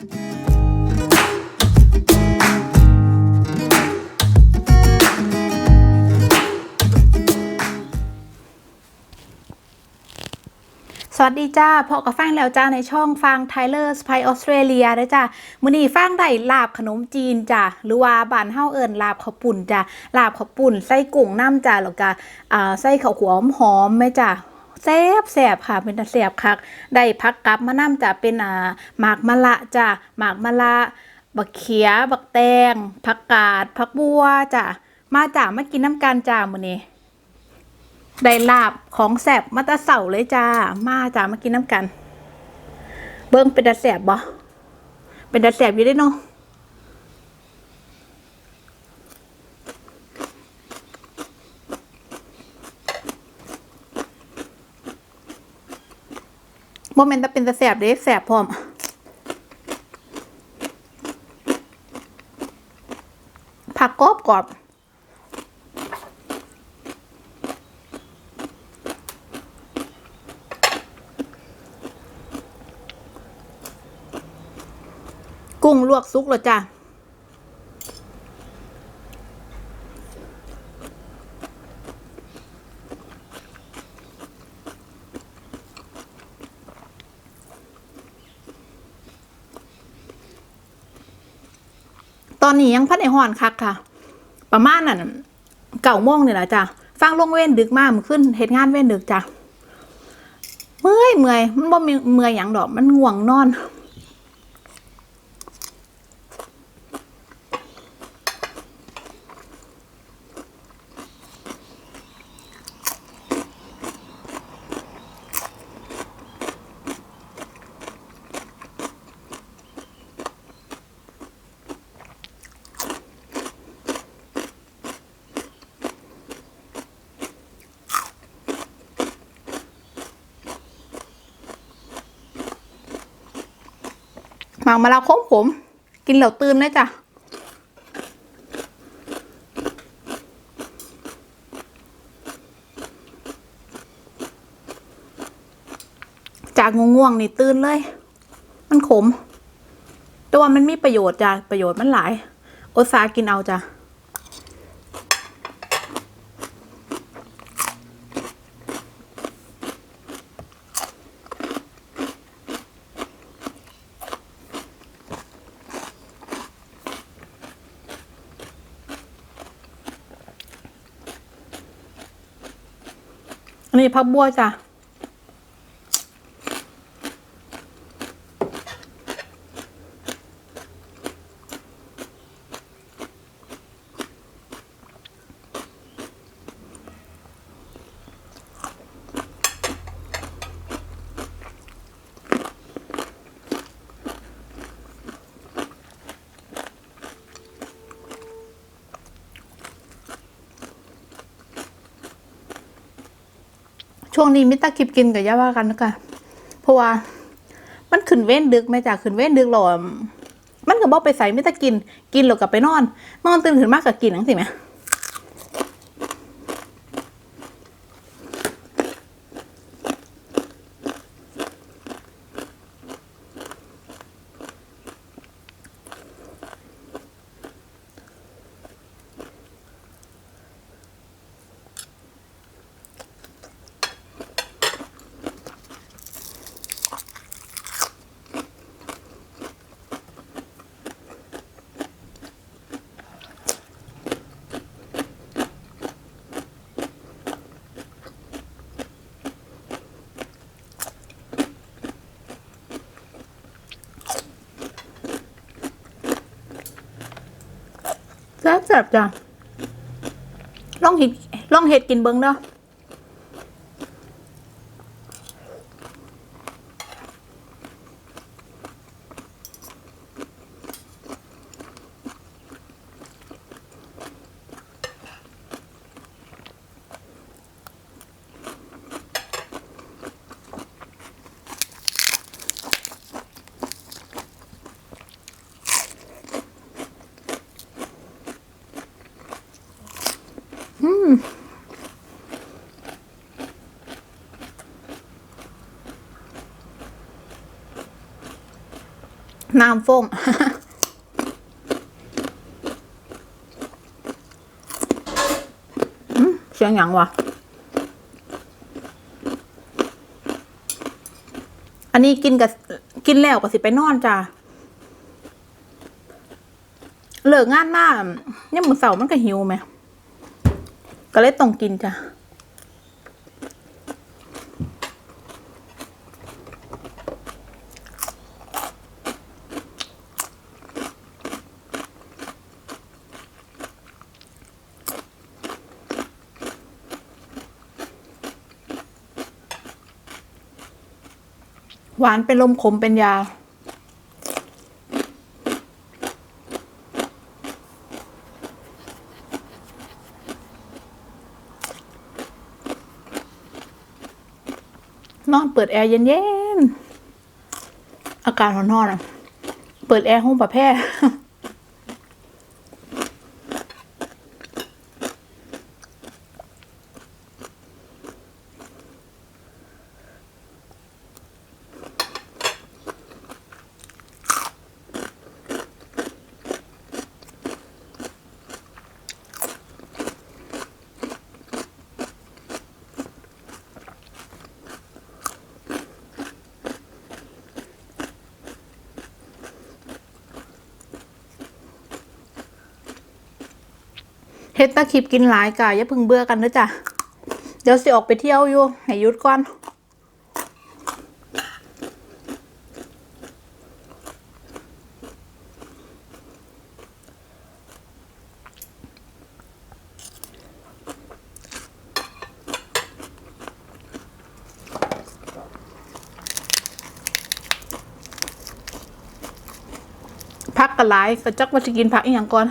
สวัสดีจ้าพอกับฟังแล้วจ้าในช่องฟังไทเลอร์สไปออสเตรเลียได้จ้ามื้อนี้ฟังได้ลาบขนมจีนจ้าหรือว่าบ้านเฮาเอิ้นลาบข้าวปุ่นจ้าลาบข้าวปุ่นใส่กุ้งน้ำจ้าแล้วก็อ่าใส่ข้าวขัวหอมๆแม่จ้า แซ่บแซ่บค่ะ เป็นแซ่บคักได้พักกับมะน้ำจ้าเป็นอ่าหมากมะละจ้าหมากมะละบักเขียบักแตงผักกาดผักบัวจ้ามาจ้ามากินน้ำกันจ้ามื้อนี้ได้ลาบของแสบมาตาเสาเลยจ้า มาจ้ามากินน้ำกัน เบิ้งเป็นตาแสบบ่เป็นตาแสบอยู่ได้เนาะ โมเมนต์ตาเป็นตาแสบเด้แสบพร้อมผักกรอบกรอบกุ้งลวกซุกแล้วจ้ะ อนนี้ยังพัดในห่อนคักค่ะ ประมาณนั่นเก่าโมงเนี่แหละจ้ะฟังลงเว้นดึกมากมันขึ้นเหตุงานเว้นดึกจ้ะเมื่อยเมื่อยมันบ่มีเมื่อยอย่างดอกมันง่วงนอน มากมะลาวค้งผมกินเหล่าตื่นเลยจ้ะจากง่วงๆนี่ตื่นเลย มันขม แต่ว่ามันมีประโยชน์จ้ะ ประโยชน์มันหลาย โอซากินเอาจ้ะ นี่พักบัวจ้ะ ช่วงนี้มิตาคิปกินกับย่าว่ากันนะกันเพราะว่า มันขึ้นเว้นดึกแม่จากขึ้นเว้นดึกหรอมันก็บอกไปใส่มิตากิน กินแล้วก็ไปนอน นอนตื่นขึ้นมากกับกินนังสิไหม แซ่บบจ้ะลองเห็ดลองเห็ดกินเบิ้งเนาะ น้ำฟงอืมเสียงยังวะ อันนี้กินกับกินแล้วก็สิไปนอนจ้าเลิกงานมาเนี่ยามมือเสาร์มันก็หิวไหม ก็เลยต้องกินจ้ะ หวานเป็นลมขมเป็นยา นอนเปิดแอร์เย็นๆ อากาศร้อนๆอะ เปิดแอร์ห้องประแพร่ เฮ็ดตาคลิปกินหลายกะอย่าพึ่งเบื่อกันเด้อจ้ะ เดี๋ยวสิออกไปเที่ยวอยู่ให้ยุดก่อนพักกันหลายก็จักว่าจะกินผักอีหยังก่อน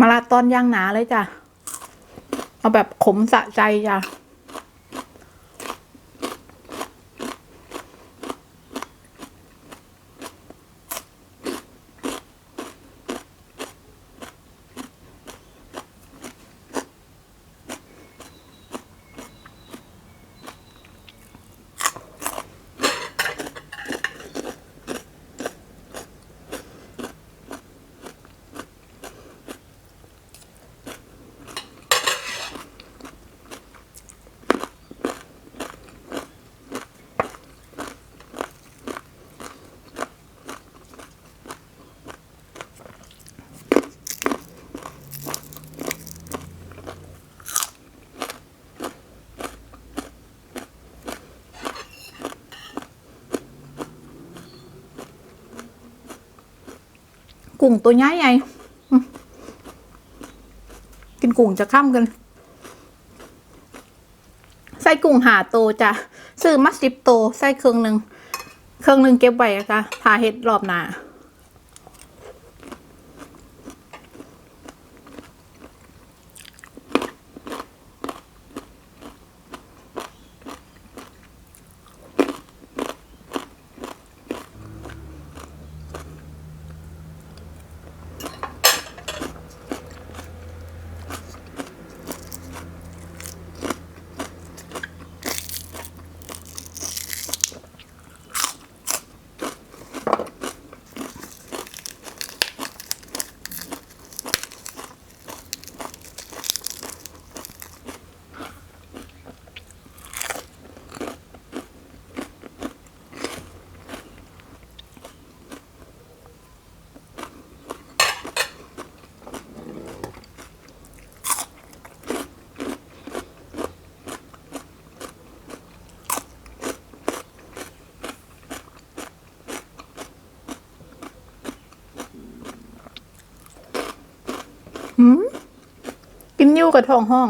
มาลาตอนย่างหนาเลยจ้ะ เอาแบบขมสะใจจ้ะ กุ้งตัวใหญ่ใหญ่กินกุ้งจะข้ามกัน ใส่กุ้งหาโตจ้ะซื้อมาสิบโต ใส่เครื่องหนึ่งเครื่องหนึ่งเก็บไว้อะจ้ะทาเห็ดรอบหน้า อ หืม กินยู่กับท้องห้อง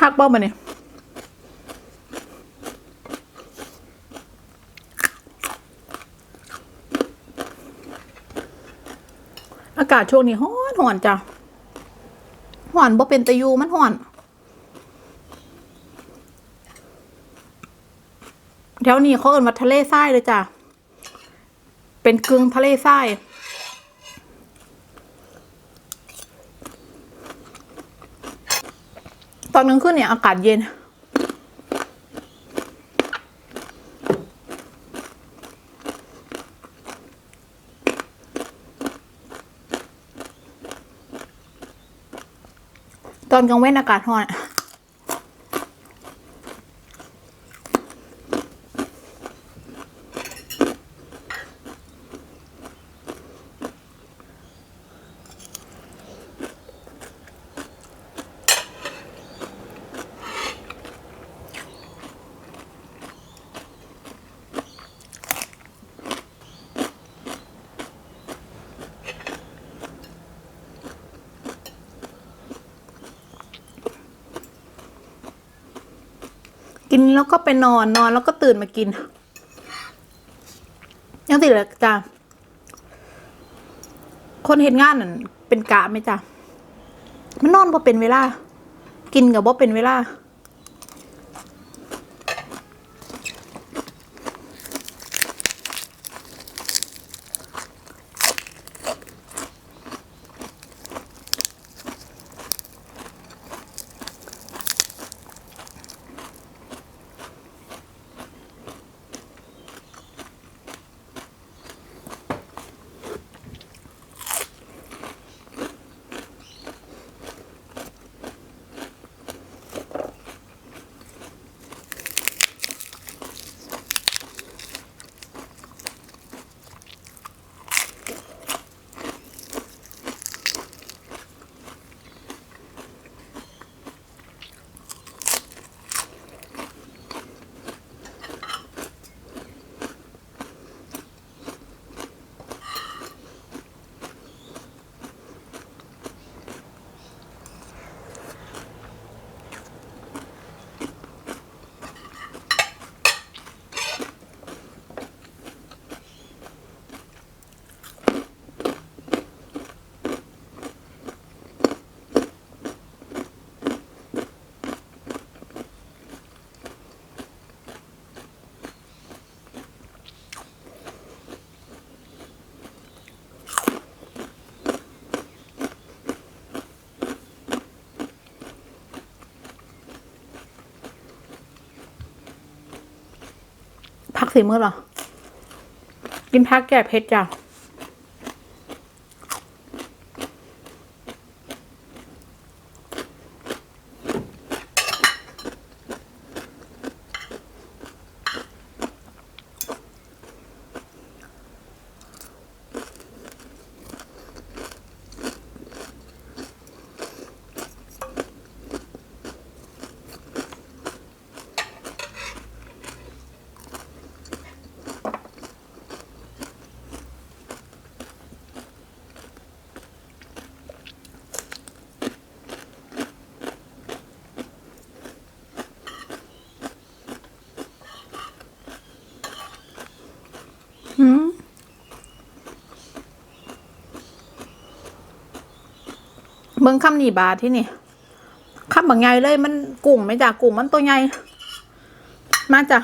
หักบ้ามาเนี่ยอากาศช่วงนี้ฮ้อนห่อนจ้ะห่อนบ่เป็นตะยูมันห่อน แถวนี้เขาเอิ้นว่าทะเลทรายเลยจ้ะ เป็นกึ่งทะเลทราย ตอนกลางคืนเนี่ยอากาศเย็น ตอนกลางเว้นอากาศร้อน กินแล้วก็ไปนอนนอนแล้วก็ตื่นมากินยังติดเลยจ้ะคนเห็นงานนั่นเป็นกะไหมจ้ะมันนอนพอเป็นเวลา กินกับว่าเป็นเวลา สีมือเหรอ กินพักแก่เพชรจ้ะ หืม เบิ่งคำนี่บาทที่นี่คำบางไงเลยมันกุ้งไหมจ้ะกุ้งมันตัวใหญ่มาจ้ะ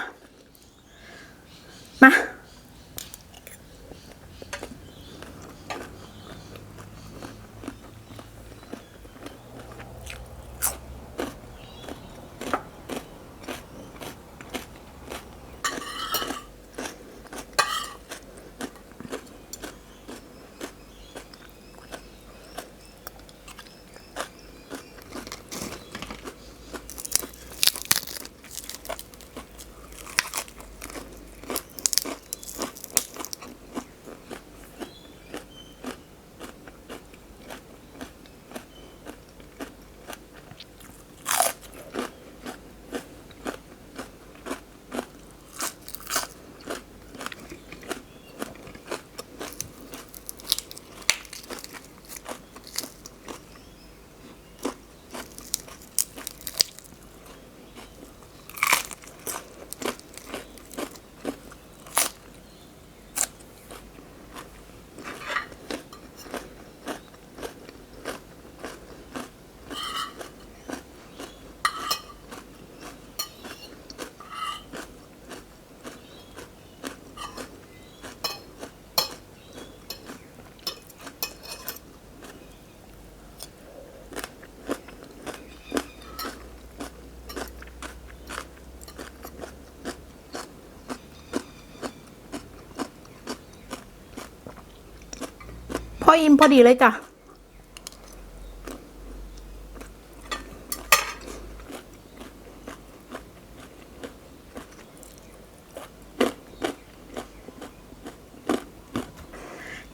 ออิ่มพอดีเลยจ้ะ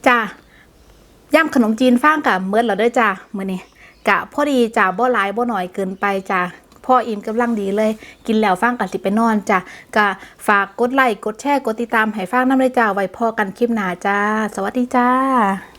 จ้าย่ำขนมจีนฟางกับเมื่อเราด้วยจ้ามื้อนี้กะพอดีจ้าบ่หลายบ่หน่อยเกินไปจ้าพ่ออิ่มกำลังดีเลย กินแล้วฟางกันสิไปนอนจ้ากะฝากกดไลค์กดแชร์กดติดตามให้ฟางน้ำเลยจ้าไว้พอกันคลิปหน้าจ้า สวัสดีจ้า